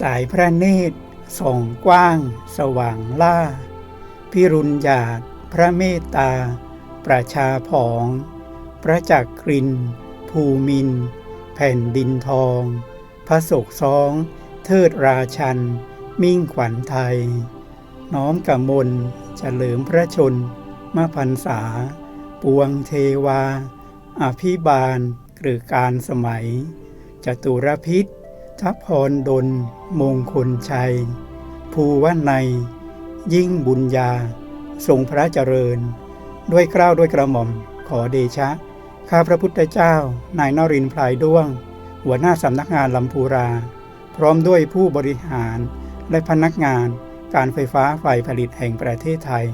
สายพระเนตรส่องกว้าง สว่างล่า พิรุณญาตพระเมตตา ประชาผอง พระจักกริน ภูมิน แผ่นดินทอง พระศกซอง เทิดราชัน มิ่งขวัญไทย น้อมกำมลเฉลิมพระชนมพันษา ปวงเทวา อภิบาลหรือการสมัย จตุรพิษ ทัพพรดลมงคลชัย ภูวในยยิ่งบุญญา ทรงพระเจริญ ด้วยเกล้าด้วยกระหม่อม ขอเดชะ ข้าพระพุทธเจ้า นายนรินทร์พลายด้วง หัวหน้าสำนักงานลำพูรา พร้อมด้วยผู้บริหารและพนักงานการไฟฟ้าฝ่ายผลิตแห่งประเทศไทย